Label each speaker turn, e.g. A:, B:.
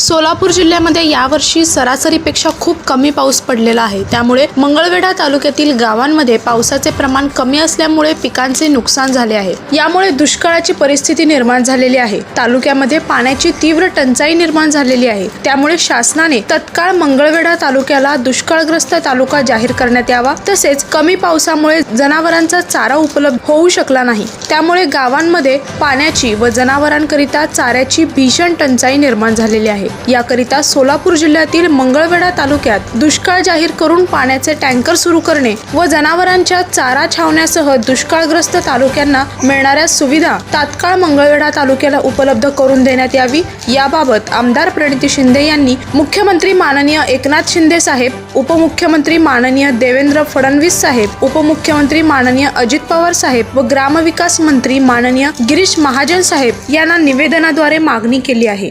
A: सोलापूर जिल्ह्यामध्ये यावर्षी सरासरीपेक्षा खूप कमी पाऊस पडलेला आहे. त्यामुळे मंगळवेढा तालुक्यातील गावांमध्ये पावसाचे प्रमाण कमी असल्यामुळे पिकांचे नुकसान झाले आहे. यामुळे दुष्काळाची परिस्थिती निर्माण झालेली आहे. तालुक्यामध्ये पाण्याची तीव्र टंचाई निर्माण झालेली आहे. त्यामुळे शासनाने तत्काळ मंगळवेढा तालुक्याला दुष्काळग्रस्त तालुका जाहीर करण्यात यावा. तसेच कमी पावसामुळे जनावरांचा चारा उपलब्ध होऊ शकला नाही. त्यामुळे गावांमध्ये पाण्याची व जनावरांकरिता चाऱ्याची भीषण टंचाई निर्माण झालेली आहे. याकरिता सोलापूर जिल्ह्यातील मंगळवेढा तालुक्यात दुष्काळ जाहीर करून पाण्याचे टँकर सुरू करणे व जनावरांच्या चारा छावण्यासह दुष्काळग्रस्त तालुक्यांना मिळणाऱ्या सुविधा तात्काळ मंगळवेढा तालुक्याला उपलब्ध करून देण्यात यावी. याबाबत आमदार प्रणिती शिंदे यांनी मुख्यमंत्री माननीय एकनाथ शिंदे साहेब उपमुख्यमंत्री माननीय देवेंद्र फडणवीस साहेब उपमुख्यमंत्री माननीय अजित पवार साहेब व ग्रामविकास मंत्री माननीय गिरीश महाजन साहेब यांना निवेदनाद्वारे मागणी केली आहे.